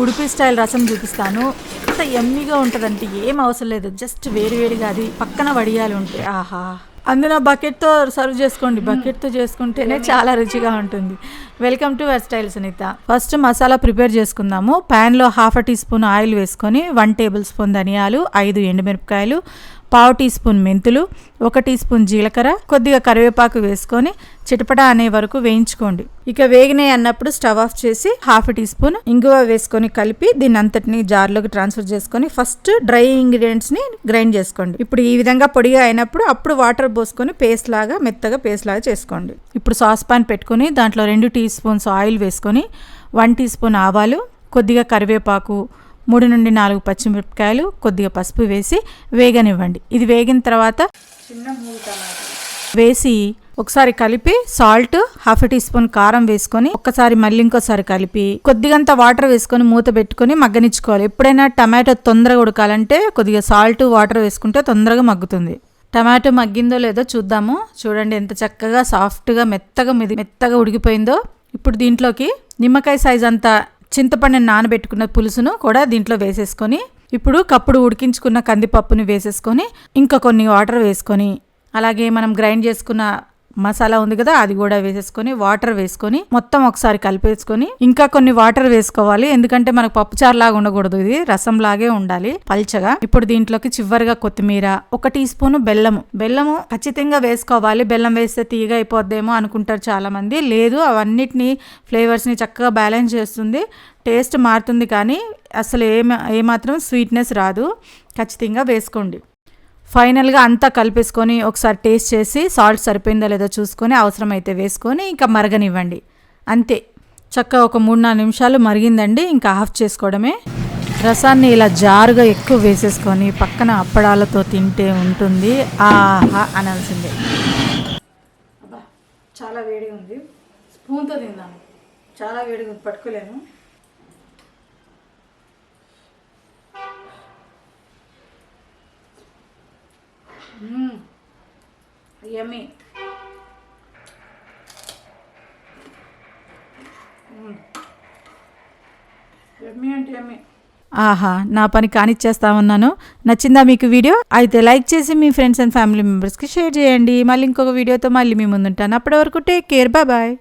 Udupi style రసం చూపిస్తాను. ఎంత ఎమ్మిగా ఉంటుందంటే ఏం అవసరం లేదు. జస్ట్ వేడి వేడిగా అది పక్కన వడియాలు ఉంటాయి. ఆహా. అందులో బకెట్తో సర్వ్ చేసుకోండి. బకెట్తో చేసుకుంటేనే చాలా రుచిగా ఉంటుంది. Welcome to our style Sunitha. First masala prepare చేసుకుందాము. ప్యాన్లో హాఫ్ టీ స్పూన్ ఆయిల్ వేసుకొని వన్ టేబుల్ స్పూన్ ధనియాలు ఐదు ఎండుమిరపకాయలు పావు టీ స్పూన్ మెంతులు ఒక టీ స్పూన్ జీలకర్ర కొద్దిగా కరివేపాకు వేసుకొని చిటపడా అనే వరకు వేయించుకోండి. ఇక వేగినాయి అన్నప్పుడు స్టవ్ ఆఫ్ చేసి హాఫ్ టీ స్పూన్ ఇంగువ వేసుకొని కలిపి దీని అంతటిని జార్లోకి ట్రాన్స్ఫర్ చేసుకొని ఫస్ట్ డ్రై ఇంగ్రీడియంట్స్ని గ్రైండ్ చేసుకోండి. ఇప్పుడు ఈ విధంగా పొడిగా అయినప్పుడు అప్పుడు వాటర్ పోసుకొని పేస్ట్ లాగా మెత్తగా పేస్ట్ లాగా చేసుకోండి. ఇప్పుడు సాస్ పాన్ పెట్టుకొని దాంట్లో రెండు టీ స్పూన్స్ ఆయిల్ వేసుకొని వన్ టీ స్పూన్ ఆవాలు కొద్దిగా కరివేపాకు మూడు నుండి నాలుగు పచ్చిమిరపకాయలు కొద్దిగా పసుపు వేసి వేగనివ్వండి. ఇది వేగిన తర్వాత చిన్న వేసి ఒకసారి కలిపి సాల్ట్ హాఫ్ టీ స్పూన్ కారం వేసుకొని ఒక్కసారి మళ్ళీ ఇంకోసారి కలిపి కొద్దిగంత వాటర్ వేసుకొని మూత పెట్టుకొని మగ్గనిచ్చుకోవాలి. ఎప్పుడైనా టమాటో తొందరగా ఉడకాలంటే కొద్దిగా సాల్ట్ వాటర్ వేసుకుంటే తొందరగా మగ్గుతుంది. టమాటో మగ్గిందో లేదో చూద్దాము. చూడండి ఎంత చక్కగా సాఫ్ట్గా మెత్తగా మెది మెత్తగా ఉడికిపోయిందో. ఇప్పుడు దీంట్లోకి నిమ్మకాయ సైజ్ అంత చింతపండు నానబెట్టుకున్న పులుసును కూడా దీంట్లో వేసేసుకొని ఇప్పుడు కప్పుడు ఉడికించుకున్న కందిపప్పుని వేసేసుకొని ఇంకా కొన్ని వాటర్ వేసుకొని అలాగే మనం గ్రైండ్ చేసుకున్న మసాలా ఉంది కదా అది కూడా వేసేసుకొని వాటర్ వేసుకొని మొత్తం ఒకసారి కలిపేసుకొని ఇంకా కొన్ని వాటర్ వేసుకోవాలి. ఎందుకంటే మనకు పప్పుచారు లాగా ఉండకూడదు ఇది రసం లాగే ఉండాలి పల్చగా. ఇప్పుడు దీంట్లోకి చివరిగా కొత్తిమీర ఒక టీ స్పూన్ బెల్లము. బెల్లము ఖచ్చితంగా వేసుకోవాలి. బెల్లం వేస్తే తీగ అయిపోద్దేమో అనుకుంటారు చాలా మంది లేదు అవన్నిటిని ఫ్లేవర్స్ని చక్కగా బ్యాలెన్స్ చేస్తుంది. టేస్ట్ మారుతుంది కానీ అసలు ఏ ఏమాత్రం స్వీట్నెస్ రాదు. ఖచ్చితంగా వేసుకోండి. ఫైనల్గా అంతా కలిపేసుకొని ఒకసారి టేస్ట్ చేసి సాల్ట్ సరిపోయిందో లేదో చూసుకొని అవసరమైతే వేసుకొని ఇంకా మరగనివ్వండి. అంతే. చక్కగా ఒక మూడు నాలుగు నిమిషాలు మరిగిందండి. ఇంకా ఆఫ్ చేసుకోవడమే. రసాన్ని ఇలా జారుగా ఎక్కువ వేసేసుకొని పక్కన అప్పడాలతో తింటే ఉంటుంది. ఆహా అనాల్సిందే. చాలా వేడిగా ఉంది. స్పూన్తో తిందాము చాలా వేడిగా ఉంది. పట్టుకోలేను యమ్మీ అంటే యమ్మీ ఆహా నా పని కానిచ్చేస్తా ఉన్నాను. నచ్చిందా మీకు వీడియో? అయితే లైక్ చేసి మీ ఫ్రెండ్స్ అండ్ ఫ్యామిలీ మెంబర్స్కి షేర్ చేయండి. మళ్ళీ ఇంకొక వీడియోతో మళ్ళీ మీ ముందుంటాను. అప్పటి వరకు టేక్ కేర్. Bye bye.